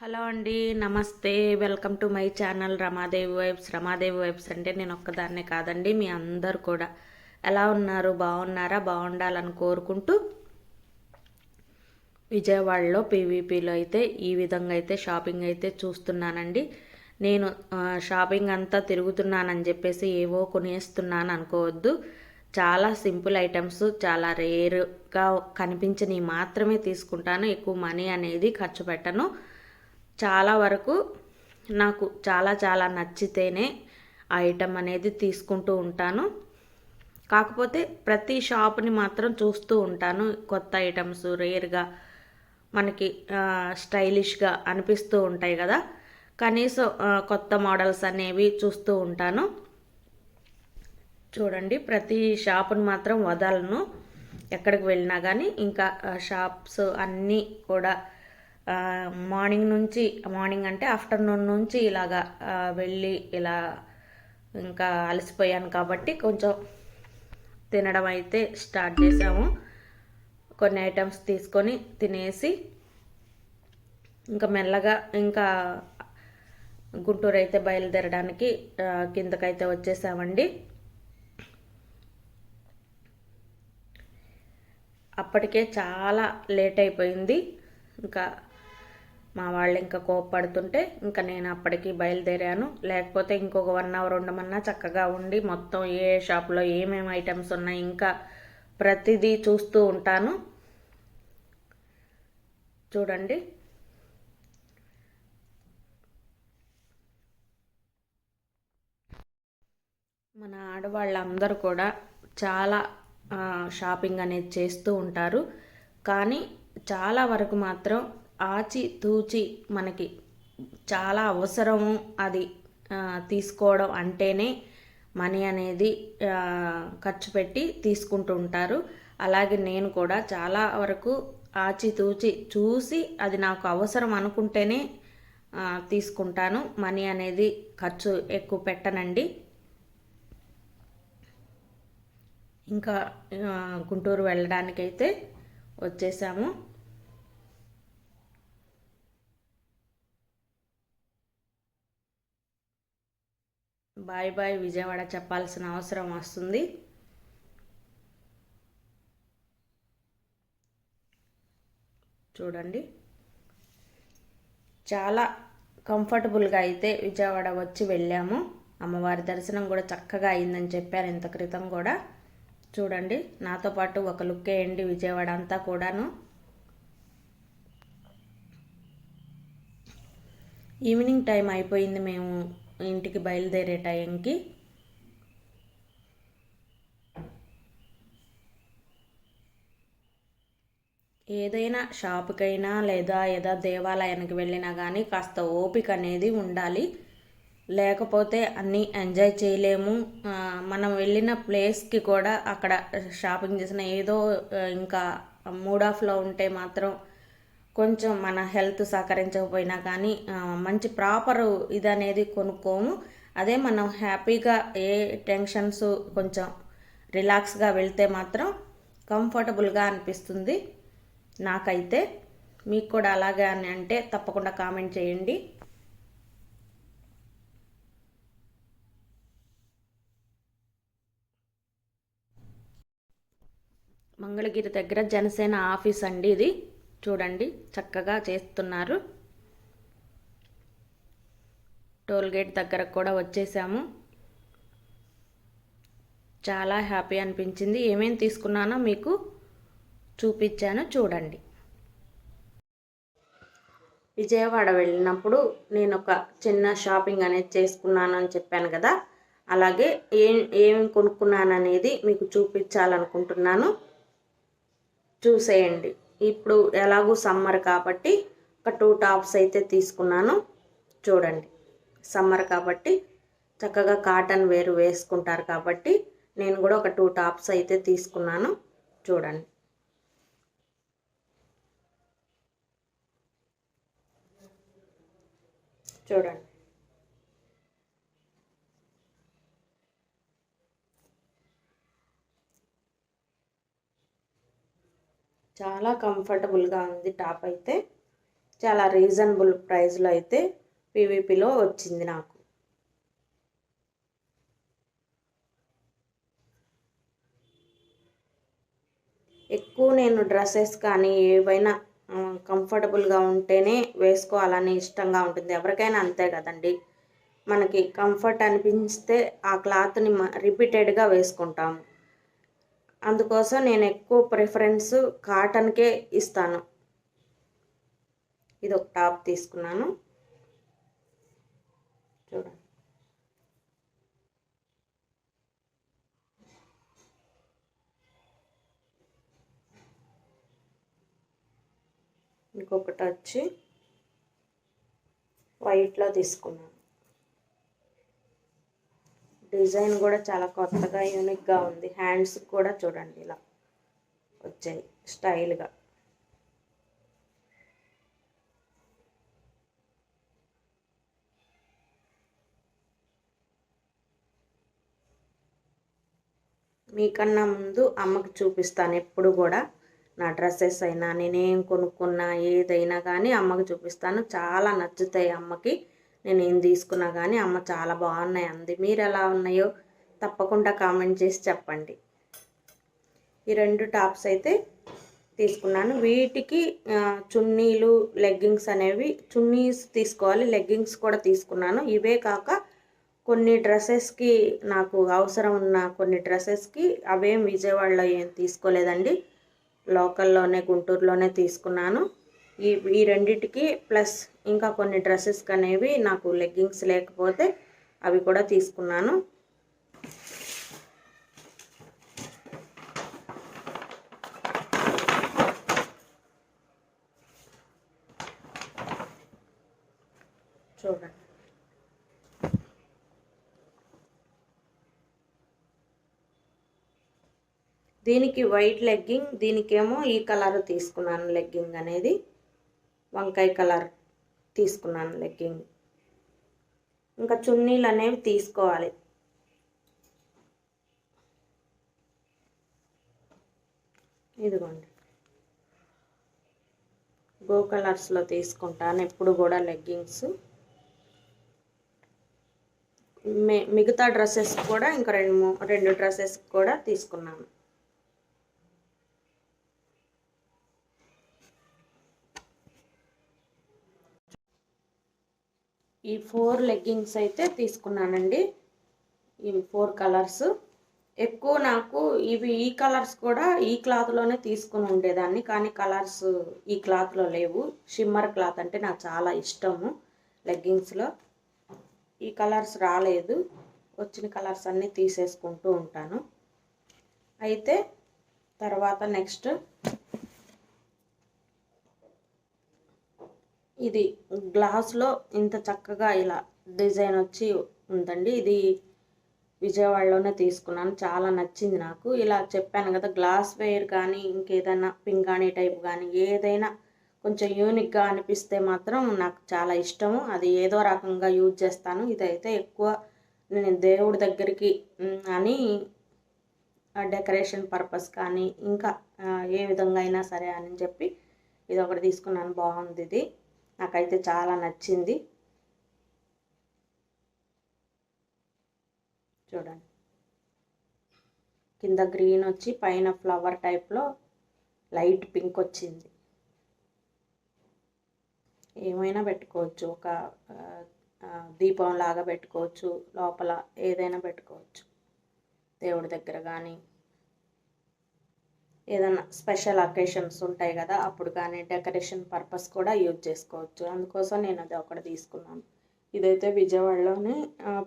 Hello అండి నమస్తే. Welcome to my channel Ramadevi vibes. Ramadevi vibes అంటే నేను ఒక్కదాన్నే కాదండి మీ అందరు కూడా. ఎలా ఉన్నారు? బాగున్నారా? బాగుండాలని కోరుకుంటూ విజయవాడలో పీవీపీలో అయితే ఈ విధంగా అయితే షాపింగ్ అయితే చూస్తున్నానండి. నేను షాపింగ్ అంతా తిరుగుతున్నానని చెప్పేసి ఏవో కొనేస్తున్నాను అనుకోవద్దు. చాలా సింపుల్ ఐటమ్స్ చాలా రేర్గా కనిపించినవి మాత్రమే తీసుకుంటాను. ఎక్కువ మనీ అనేది ఖర్చు పెట్టను. చాలా వరకు నాకు చాలా చాలా నచ్చితేనే ఆ ఐటమ్ అనేది తీసుకుంటూ ఉంటాను. కాకపోతే ప్రతి షాప్ని మాత్రం చూస్తూ ఉంటాను. కొత్త ఐటమ్స్ రేర్గా మనకి స్టైలిష్గా అనిపిస్తూ ఉంటాయి కదా. కనీసం కొత్త మోడల్స్ అనేవి చూస్తూ ఉంటాను. చూడండి ప్రతి షాపుని మాత్రం వదలను. ఎక్కడికి వెళ్ళినా కానీ ఇంకా షాప్స్ అన్నీ కూడా మార్నింగ్ నుంచి మార్నింగ్ అంటే ఆఫ్టర్నూన్ నుంచి ఇలాగా వెళ్ళి ఇలా ఇంకా అలసిపోయాను కాబట్టి కొంచెం తినడం అయితే స్టార్ట్ చేసాము కొన్ని ఐటమ్స్ తీసుకొని తినేసి ఇంకా మెల్లగా ఇంకా గుంటూరు అయితే బయలుదేరడానికి కిందకైతే వచ్చేసామండి. అప్పటికే చాలా లేట్ అయిపోయింది. ఇంకా మా వాళ్ళు ఇంకా కోప్పడుతుంటే ఇంకా నేను అప్పటికి బయలుదేరాను. లేకపోతే ఇంకొక వన్ అవర్ ఉండమన్నా చక్కగా ఉండి మొత్తం ఏ షాప్లో ఏమేమి ఐటమ్స్ ఉన్నాయి ఇంకా ప్రతిదీ చూస్తూ ఉంటాను. చూడండి. మన ఆడవాళ్ళందరూ కూడా చాలా షాపింగ్ అనేది చేస్తూ ఉంటారు. కానీ చాలా వరకు మాత్రం ఆచి తూచి మనకి చాలా అవసరము అది తీసుకోవడం అంటేనే మనీ అనేది ఖర్చు పెట్టి తీసుకుంటూ ఉంటారు. అలాగే నేను కూడా చాలా వరకు ఆచితూచి చూసి అది నాకు అవసరం అనుకుంటేనే తీసుకుంటాను. మనీ అనేది ఖర్చు ఎక్కువ పెట్టనండి. ఇంకా గుంటూరు వెళ్ళడానికైతే వచ్చేసాము. బాయ్ బాయ్ విజయవాడ చెప్పాల్సిన అవసరం వస్తుంది. చూడండి. చాలా కంఫర్టబుల్గా అయితే విజయవాడ వచ్చి వెళ్ళాము. అమ్మవారి దర్శనం కూడా చక్కగా అయిందని చెప్పారు. ఇంత క్రితం కూడా చూడండి. నాతో పాటు ఒక లుక్ వేయండి విజయవాడ అంతా కూడాను. ఈవినింగ్ టైం అయిపోయింది మేము ఇంటికి బయలుదేరే టైంకి ఏదైనా షాపుకైనా లేదా ఏదో దేవాలయానికి వెళ్ళినా కానీ కాస్త ఓపిక అనేది ఉండాలి. లేకపోతే అన్నీ ఎంజాయ్ చేయలేము. మనం వెళ్ళిన ప్లేస్కి కూడా అక్కడ షాపింగ్ చేసిన ఏదో ఇంకా మూడ్ ఆఫ్లో ఉంటే మాత్రం కొంచెం మన హెల్త్ సహకరించకపోయినా కానీ మంచి ప్రాపర్ ఇది అనేది కొనుక్కోము. అదే మనం హ్యాపీగా ఏ టెన్షన్స్ కొంచెం రిలాక్స్గా వెళ్తే మాత్రం కంఫర్టబుల్గా అనిపిస్తుంది నాకైతే. మీకు కూడా అలాగే అని అంటే తప్పకుండా కామెంట్ చేయండి. మంగళగిరి దగ్గర జనసేన ఆఫీస్ అండి ఇది. చూడండి చక్కగా చేస్తున్నారు. టోల్గేట్ దగ్గర కూడా వచ్చేసాము. చాలా హ్యాపీ అనిపించింది. ఏమేమి తీసుకున్నానో మీకు చూపించాను చూడండి. విజయవాడ వెళ్ళినప్పుడు నేను ఒక చిన్న షాపింగ్ అనేది చేసుకున్నాను అని చెప్పాను కదా. అలాగే ఏం ఏం కొనుక్కున్నాను అనేది మీకు చూపించాలనుకుంటున్నాను. చూసేయండి. ఇప్పుడు ఎలాగూ సమ్మర్ కాబట్టి ఒక టూ టాప్స్ అయితే తీసుకున్నాను. చూడండి సమ్మర్ కాబట్టి చక్కగా కాటన్ వేరు వేసుకుంటారు కాబట్టి నేను కూడా ఒక టూ టాప్స్ అయితే తీసుకున్నాను. చూడండి. చూడండి. చాలా కంఫర్టబుల్గా ఉంది టాప్ అయితే. చాలా రీజనబుల్ ప్రైస్లో అయితే పీవీపీలో వచ్చింది నాకు. ఎక్కువ నేను డ్రెస్సెస్ కానీ ఏవైనా కంఫర్టబుల్గా ఉంటేనే వేసుకోవాలని ఇష్టంగా ఉంటుంది. ఎవరికైనా అంతే కదండి. మనకి కంఫర్ట్ అనిపిస్తే ఆ క్లాత్ని రిపీటెడ్గా వేసుకుంటాము. అందుకోసం నేను ఎక్కువ ప్రిఫరెన్స్ కాటన్కే ఇస్తాను. ఇది ఒక టాప్ తీసుకున్నాను. చూడండి. ఇంకొకటి వచ్చి వైట్లో తీసుకున్నాను. డిజైన్ కూడా చాలా కొత్తగా యూనిక్గా ఉంది. హ్యాండ్స్ కూడా చూడండి ఇలా వచ్చాయి స్టైల్గా మీకన్నా ముందు అమ్మకి చూపిస్తాను ఎప్పుడు కూడా నా డ్రెస్సెస్ అయినా నేనేం కొనుక్కున్నా ఏదైనా కానీ అమ్మకి చూపిస్తాను. చాలా నచ్చుతాయి అమ్మకి. నేను ఏం తీసుకున్నా కానీ అమ్మ చాలా బాగున్నాయి అంది. మీరు ఎలా ఉన్నాయో తప్పకుండా కామెంట్ చేసి చెప్పండి. ఈ రెండు టాప్స్ అయితే తీసుకున్నాను. వీటికి చున్నీలు లెగ్గింగ్స్ అనేవి చున్నీస్ తీసుకోవాలి లెగ్గింగ్స్ కూడా తీసుకున్నాను. ఇవే కాక కొన్ని డ్రెస్సెస్కి నాకు అవసరం ఉన్న కొన్ని డ్రెస్సెస్కి అవేం విజయవాడలో ఏం తీసుకోలేదండి. లోకల్లోనే గుంటూరులోనే తీసుకున్నాను. ఈ ఈ రెండిటికి ప్లస్ ఇంకా కొన్ని డ్రెస్సెస్కి అనేవి నాకు లెగ్గింగ్స్ లేకపోతే అవి కూడా తీసుకున్నాను. చూడండి. దీనికి వైట్ లెగ్గింగ్ దీనికేమో ఈ కలర్ తీసుకున్నాను లెగ్గింగ్ అనేది. వంకాయ కలర్. తీసుకున్నాను లెగ్గింగ్ ఇంకా చున్నీలు అనేవి తీసుకోవాలి. ఇదిగోండి. గో కలర్స్లో తీసుకుంటాను ఎప్పుడు కూడా లెగ్గింగ్స్ మిగతా డ్రెస్సెస్ కూడా ఇంకా రెండు రెండు డ్రెస్సెస్ కూడా తీసుకున్నాను. ఈ ఫోర్ లెగ్గింగ్స్ అయితే తీసుకున్నానండి. ఈ ఫోర్ కలర్స్. ఎక్కువ నాకు ఇవి ఈ కలర్స్ కూడా ఈ క్లాత్లోనే తీసుకుని ఉండేదాన్ని. కానీ కలర్స్ ఈ క్లాత్లో లేవు. షిమ్మర్ క్లాత్ అంటే నాకు చాలా ఇష్టము లెగ్గింగ్స్లో. ఈ కలర్స్ రాలేదు. వచ్చిన కలర్స్ అన్నీ తీసేసుకుంటూ ఉంటాను. అయితే తర్వాత నెక్స్ట్ ఇది గ్లాస్లో ఇంత చక్కగా ఇలా డిజైన్ వచ్చి ఉందండి. ఇది విజయవాడలోనే తీసుకున్నాను. చాలా నచ్చింది నాకు. ఇలా చెప్పాను కదా గ్లాస్ వేర్ కానీ ఇంకేదైనా పింగాణి టైప్ కానీ ఏదైనా కొంచెం యూనిక్గా అనిపిస్తే మాత్రం నాకు చాలా ఇష్టము. అది ఏదో రకంగా యూజ్ చేస్తాను. ఇదైతే ఎక్కువ నేను దేవుడి దగ్గరికి అని డెకరేషన్ పర్పస్ కానీ ఇంకా ఏ విధంగా అయినా సరే అని చెప్పి ఇది ఒకటి తీసుకున్నాను. బాగుంది ఇది. నాకైతే చాలా నచ్చింది. చూడండి. కింద గ్రీన్ వచ్చి పైన ఫ్లవర్ టైప్లో లైట్ పింక్ వచ్చింది. ఏమైనా పెట్టుకోవచ్చు. ఒక దీపం లాగా పెట్టుకోవచ్చు. లోపల ఏదైనా పెట్టుకోవచ్చు. దేవుడి దగ్గర కానీ ఏదైనా స్పెషల్ అకేషన్స్ ఉంటాయి కదా అప్పుడు కానీ డెకరేషన్ పర్పస్ కూడా యూజ్ చేసుకోవచ్చు. అందుకోసం నేను అది ఒకటి తీసుకున్నాను. ఇదైతే విజయవాడలోనే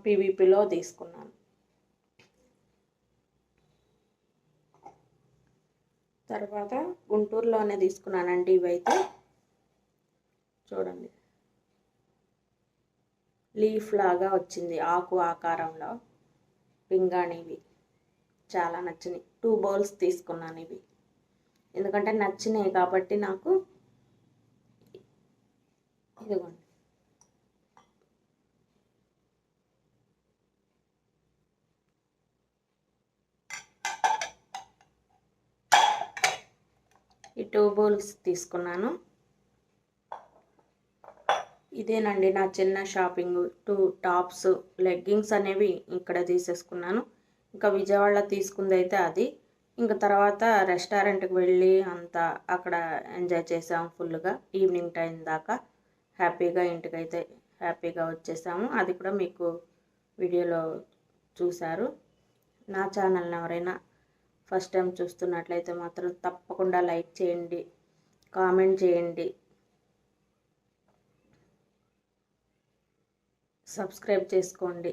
పీవీపీలో తీసుకున్నాను. తర్వాత గుంటూరులోనే తీసుకున్నానండి ఇవైతే. చూడండి. లీఫ్ లాగా వచ్చింది ఆకు ఆకారంలో. పింగాణివి. చాలా నచ్చినాయి. టూ బౌల్స్ తీసుకున్నాను ఇవి. ఎందుకంటే నచ్చినాయి కాబట్టి నాకు ఇదిగోండి. ఈ టూ బౌల్స్ తీసుకున్నాను. ఇదేనండి నా చిన్న షాపింగ్ టూ టాప్స్ లెగ్గింగ్స్ అనేవి ఇక్కడ తీసేసుకున్నాను. ఇంకా విజయవాడలో తీసుకుంది అయితే అది. ఇంకా తర్వాత రెస్టారెంట్కి వెళ్ళి అంతా అక్కడ ఎంజాయ్ చేసాం ఫుల్గా. ఈవినింగ్ టైం దాకా హ్యాపీగా ఇంటికైతే హ్యాపీగా వచ్చేసాము. అది కూడా మీకు వీడియోలో చూశారు. నా ఛానల్ని ఎవరైనా ఫస్ట్ టైం చూస్తున్నట్లయితే మాత్రం తప్పకుండా లైక్ చేయండి కామెంట్ చేయండి. సబ్స్క్రైబ్ చేసుకోండి.